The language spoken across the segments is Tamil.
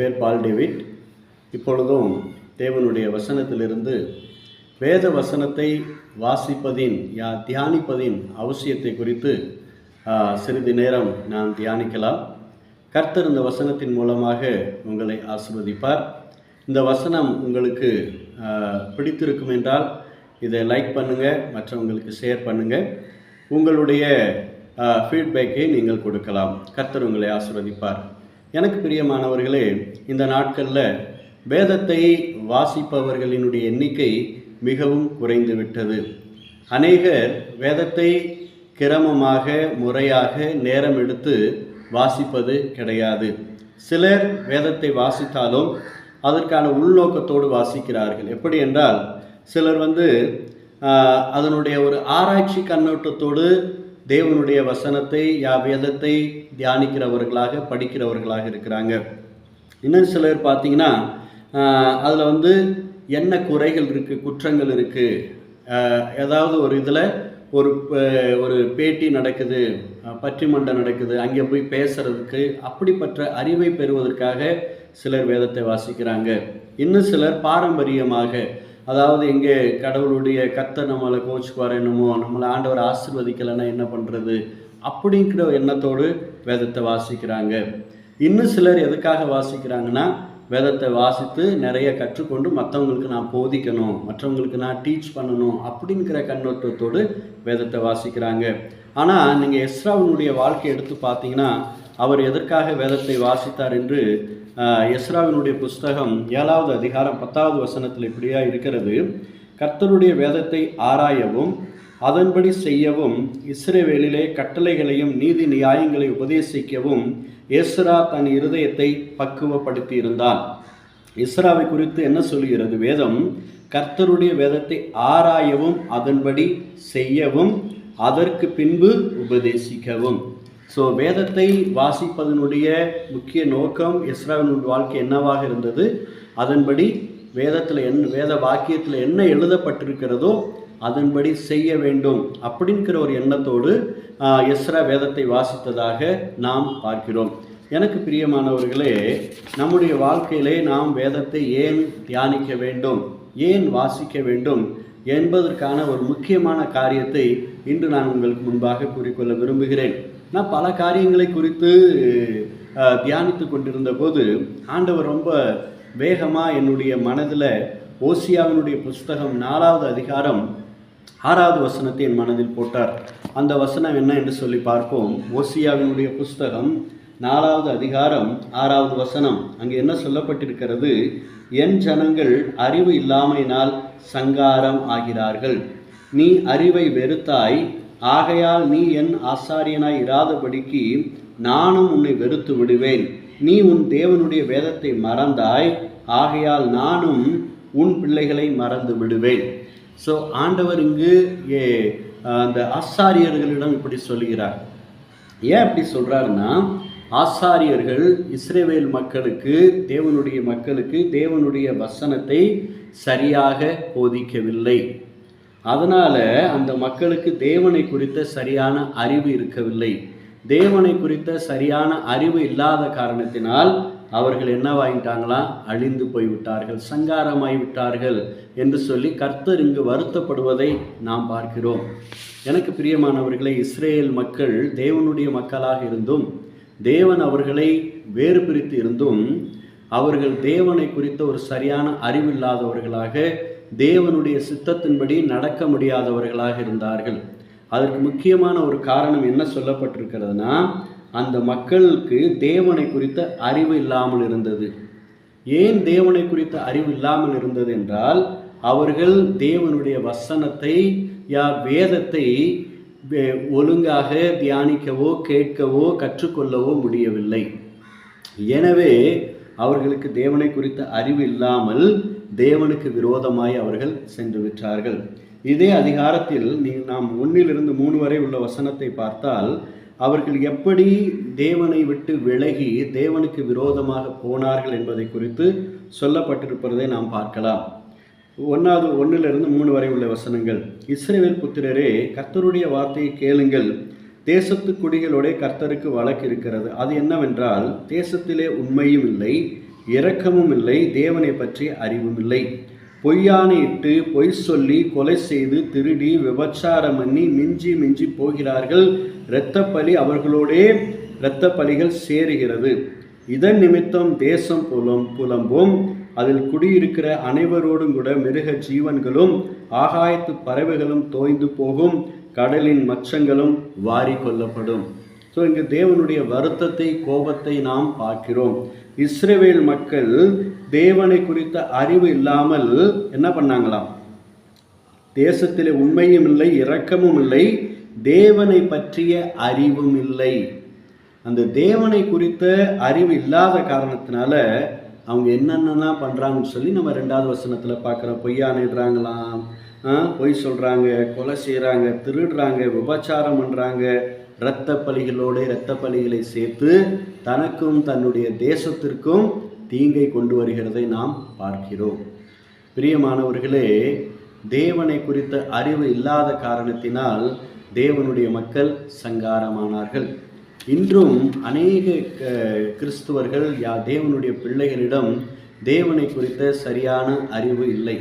பேர் பால் டேவிட். இப்பொழுதும் தேவனுடைய வசனத்திலிருந்து வேத வசனத்தை வாசிப்பதின் யா தியானிப்பதின் அவசியத்தை குறித்து சிறிது நேரம் நாம் தியானிக்கலாம். கர்த்தர் இந்த வசனத்தின் மூலமாக உங்களை ஆசிர்வதிப்பார். இந்த வசனம் உங்களுக்கு பிடித்திருக்கும் என்றால் இதை லைக் பண்ணுங்கள் மற்றவங்களுக்கு ஷேர் பண்ணுங்கள் உங்களுடைய ஃபீட்பேக்கை நீங்கள் கொடுக்கலாம். கர்த்தர் உங்களை ஆசிர்வதிப்பார். எனக்கு பிரியமானவர்களே இந்த நாட்களில் வேதத்தை வாசிப்பவர்களினுடைய எண்ணிக்கை மிகவும் குறைந்து விட்டது அநேகர் வேதத்தை கிரமமாக முறையாக நேரம் எடுத்து வாசிப்பது கிடையாது. சிலர் வேதத்தை வாசித்தாலும் அதற்கான உள்நோக்கத்தோடு வாசிக்கிறார்கள். எப்படி என்றால் சிலர் வந்து அதனுடைய ஒரு ஆராய்ச்சி கண்ணோட்டத்தோடு தேவனுடைய வசனத்தை யா வேதத்தை தியானிக்கிறவர்களாக படிக்கிறவர்களாக இருக்கிறாங்க. இன்னும் சிலர் பார்த்தீங்கன்னா அதில் வந்து என்ன குறைகள் இருக்குது குற்றங்கள் இருக்குது ஏதாவது ஒரு இதில் ஒரு ஒரு பேட்டி நடக்குது அஹ், நடக்குது அங்கே போய் பேசுறதுக்கு அப்படிப்பட்ட அறிவை பெறுவதற்காக சிலர் வேதத்தை வாசிக்கிறாங்க. இன்னும் சிலர் பாரம்பரியமாக அதாவது எங்கே கடவுளுடைய கத்தை நம்மளை கோச்சுக்குவார் என்னமோ நம்மளை ஆண்டவர் ஆசீர்வதிக்கலைன்னா என்ன பண்ணுறது அப்படிங்கிற எண்ணத்தோடு வேதத்தை வாசிக்கிறாங்க. இன்னும் சிலர் எதுக்காக வாசிக்கிறாங்கன்னா வேதத்தை வாசித்து நிறைய கற்றுக்கொண்டு மற்றவங்களுக்கு நான் போதிக்கணும் மற்றவங்களுக்கு நான் டீச் பண்ணணும் அப்படிங்கிற கண்ணோட்டத்தோடு வேதத்தை வாசிக்கிறாங்க. ஆனால் நீங்கள் எஸ்ராவினுடைய வாழ்க்கை எடுத்து பார்த்தீங்கன்னா அவர் எதற்காக வேதத்தை வாசித்தார் என்று எஸ்ராவினுடைய புஸ்தகம் ஏழாவது அதிகாரம் பத்தாவது வசனத்தில் இப்படியா இருக்கிறது. கர்த்தருடைய வேதத்தை ஆராயவும் அதன்படி செய்யவும் இஸ்ரேவேலிலே கட்டளைகளையும் நீதி நியாயங்களை உபதேசிக்கவும் எஸ்ரா தன் இருதயத்தை பக்குவப்படுத்தி இருந்தான் இஸ்ராவை குறித்து என்ன சொல்கிறது? வேதம் கர்த்தருடைய வேதத்தை ஆராயவும் அதன்படி செய்யவும் அதற்கு பின்பு உபதேசிக்கவும். ஸோ வேதத்தை வாசிப்பதனுடைய முக்கிய நோக்கம் இஸ்ராவினுடைய வாழ்க்கை என்னவாக இருந்தது? அதன்படி வேதத்தில் என் வேத வாக்கியத்தில் என்ன எழுதப்பட்டிருக்கிறதோ அதன்படி செய்ய வேண்டும் அப்படிங்கிற ஒரு எண்ணத்தோடு ஆஹ், எஸ்ரா வேதத்தை வாசித்ததாக நாம் பார்க்கிறோம். எனக்கு பிரியமானவர்களே நம்முடைய வாழ்க்கையிலே நாம் வேதத்தை ஏன் தியானிக்க வேண்டும்? ஏன் வாசிக்க வேண்டும்? என்பதற்கான ஒரு முக்கியமான காரியத்தை இன்று நான் உங்களுக்கு முன்பாக கூறிக்கொள்ள விரும்புகிறேன். நான் பல காரியங்களை குறித்து தியானித்து கொண்டிருந்த போது ஆண்டவர் ரொம்ப வேகமாக என்னுடைய மனதில் ஓசியாவினுடைய புஸ்தகம் நாலாவது அதிகாரம் ஆறாவது வசனத்தை என் மனதில் போட்டார். அந்த வசனம் என்ன என்று சொல்லி பார்ப்போம். ஓசியாவினுடைய புஸ்தகம் நாலாவது அதிகாரம் ஆறாவது வசனம். அங்கே என்ன சொல்லப்பட்டிருக்கிறது? என் ஜனங்கள் அறிவு இல்லாமையினால் சங்காரம் ஆகிறார்கள். நீ அறிவை வெறுத்தாய் ஆகையால் நீ என் ஆசாரியனாய் இராதபடிக்கு நானும் உன்னை வெறுத்து விடுவேன். நீ உன் தேவனுடைய வேதத்தை மறந்தாய். ஆகையால் நானும் உன் பிள்ளைகளை மறந்து விடுவேன். ஸோ ஆண்டவர் இங்கு ஏ, அந்த ஆசாரியர்களிடம் இப்படி சொல்கிறார் ஏன் அப்படி சொல்கிறாருன்னா ஆசாரியர்கள் இஸ்ரேவேல் மக்களுக்கு தேவனுடைய மக்களுக்கு தேவனுடைய வசனத்தை சரியாக போதிக்கவில்லை. அதனால் அந்த மக்களுக்கு தேவனை குறித்த சரியான அறிவு இருக்கவில்லை. தேவனை குறித்த சரியான அறிவு இல்லாத காரணத்தினால் அவர்கள் என்னவாயிட்டாங்களா அழிந்து போய்விட்டார்கள் சங்காரமாய் விட்டார்கள் என்று சொல்லி கர்த்தர் இங்கு வருத்தப்படுவதை நாம் பார்க்கிறோம். எனக்கு பிரியமானவர்களை இஸ்ரேல் மக்கள் தேவனுடைய மக்களாக இருந்தும் தேவன் அவர்களை வேறு பிரித்து இருந்தும் அவர்கள் தேவனை குறித்த ஒரு சரியான அறிவில்லாதவர்களாக தேவனுடைய சித்தத்தின்படி நடக்க முடியாதவர்களாக இருந்தார்கள். அதற்கு முக்கியமான ஒரு காரணம் என்ன சொல்லப்பட்டிருக்கிறதுனா அந்த மக்களுக்கு தேவனை குறித்த அறிவு இல்லாமல் இருந்தது. ஏன் தேவனை குறித்த அறிவு இல்லாமல் இருந்தது என்றால் அவர்கள் தேவனுடைய வசனத்தை யா வேதத்தை வே- ஒழுங்காக தியானிக்கவோ கேட்கவோ கற்றுக்கொள்ளவோ முடியவில்லை. எனவே அவர்களுக்கு தேவனை குறித்த அறிவு இல்லாமல் தேவனுக்கு விரோதமாய் அவர்கள் சென்று விட்டார்கள். இதே அதிகாரத்தில் நீ நாம் ஒன்றிலிருந்து மூணு வரை உள்ள வசனத்தை பார்த்தால் அவர்கள் எப்படி தேவனை விட்டு விலகி தேவனுக்கு விரோதமாக போனார்கள் என்பதை குறித்து சொல்லப்பட்டிருப்பதை நாம் பார்க்கலாம். ஒன்றாவது ஒன்றிலிருந்து மூணு வரை உள்ள வசனங்கள். இஸ்ரேவேல் புத்திரரே கர்த்தருடைய வார்த்தையை கேளுங்கள். தேசத்து குடிகளோட கர்த்தருக்கு வழக்கு இருக்கிறது. அது என்னவென்றால் தேசத்திலே உண்மையும் இல்லை இரக்கமும் இல்லை தேவனை பற்றி அறிவும் இல்லை. பொய்யானையிட்டு பொய் சொல்லி கொலை செய்து திருடி விபச்சாரம் பண்ணி மிஞ்சி மிஞ்சி போகிறார்கள். இரத்தப்பலி அவர்களோடே இரத்தப்பலிகள் சேருகிறது. இதன் நிமித்தம் தேசம் புலம் புலம்பும். அதில் குடியிருக்கிற அனைவரோடும் கூட மிருக ஜீவன்களும் ஆகாயத்து பறவைகளும் தோய்ந்து போகும். கடலின் மச்சங்களும் வாரி கொள்ளப்படும் ஸோ இங்கு தேவனுடைய வருத்தத்தை கோபத்தை நாம் பார்க்கிறோம். இஸ்ரேவேல் மக்கள் தேவனை குறித்த அறிவு இல்லாமல் என்ன பண்ணாங்களாம்? தேசத்தில் உண்மையும் இல்லை இரக்கமும் இல்லை தேவனை பற்றிய அறிவும் இல்லை. அந்த தேவனை குறித்த அறிவு இல்லாத காரணத்தினால அவங்க என்னென்னலாம் பண்ணுறாங்கன்னு சொல்லி நம்ம ரெண்டாவது வசனத்தில் பார்க்குறோம். பொய்யானிடுறாங்களாம் ஆ, பொய் சொல்கிறாங்க கொலை செய்கிறாங்க திருடுறாங்க விபச்சாரம் பண்ணுறாங்க இரத்த பலிகளோடு இரத்த பலிகளை சேர்த்து தனக்கும் தன்னுடைய தேசத்திற்கும் தீங்கை கொண்டு வருகிறதை நாம் பார்க்கிறோம். பிரியமானவர்களே தேவனை குறித்த அறிவு இல்லாத காரணத்தினால் தேவனுடைய மக்கள் சங்காரமானார்கள். இன்றும் அநேக க- கிறிஸ்துவர்கள் யா தேவனுடைய பிள்ளைகளிடம் தேவனை குறித்த சரியான அறிவு இல்லை.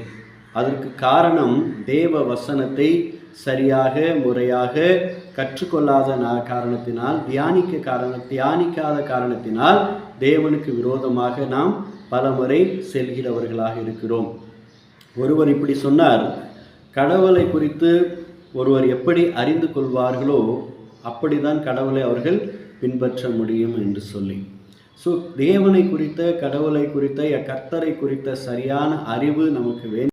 அதற்கு காரணம் தேவ வசனத்தை சரியாக முறையாக கற்றுக்கொள்ளாத நா- காரணத்தினால் தியானிக்க காரண தியானிக்காத காரணத்தினால் தேவனுக்கு விரோதமாக நாம் பலமுறை செல்கிறவர்களாக இருக்கிறோம். ஒருவர் இப்படி சொன்னார் கடவுளை குறித்து ஒருவர் எப்படி அறிந்து கொள்வார்களோ அப்படிதான் கடவுளை அவர்கள் பின்பற்ற முடியும் என்று சொல்லி. ஸோ தேவனை குறித்த கடவுளை குறித்த கர்த்தரை குறித்த சரியான அறிவு நமக்கு வேண்டும்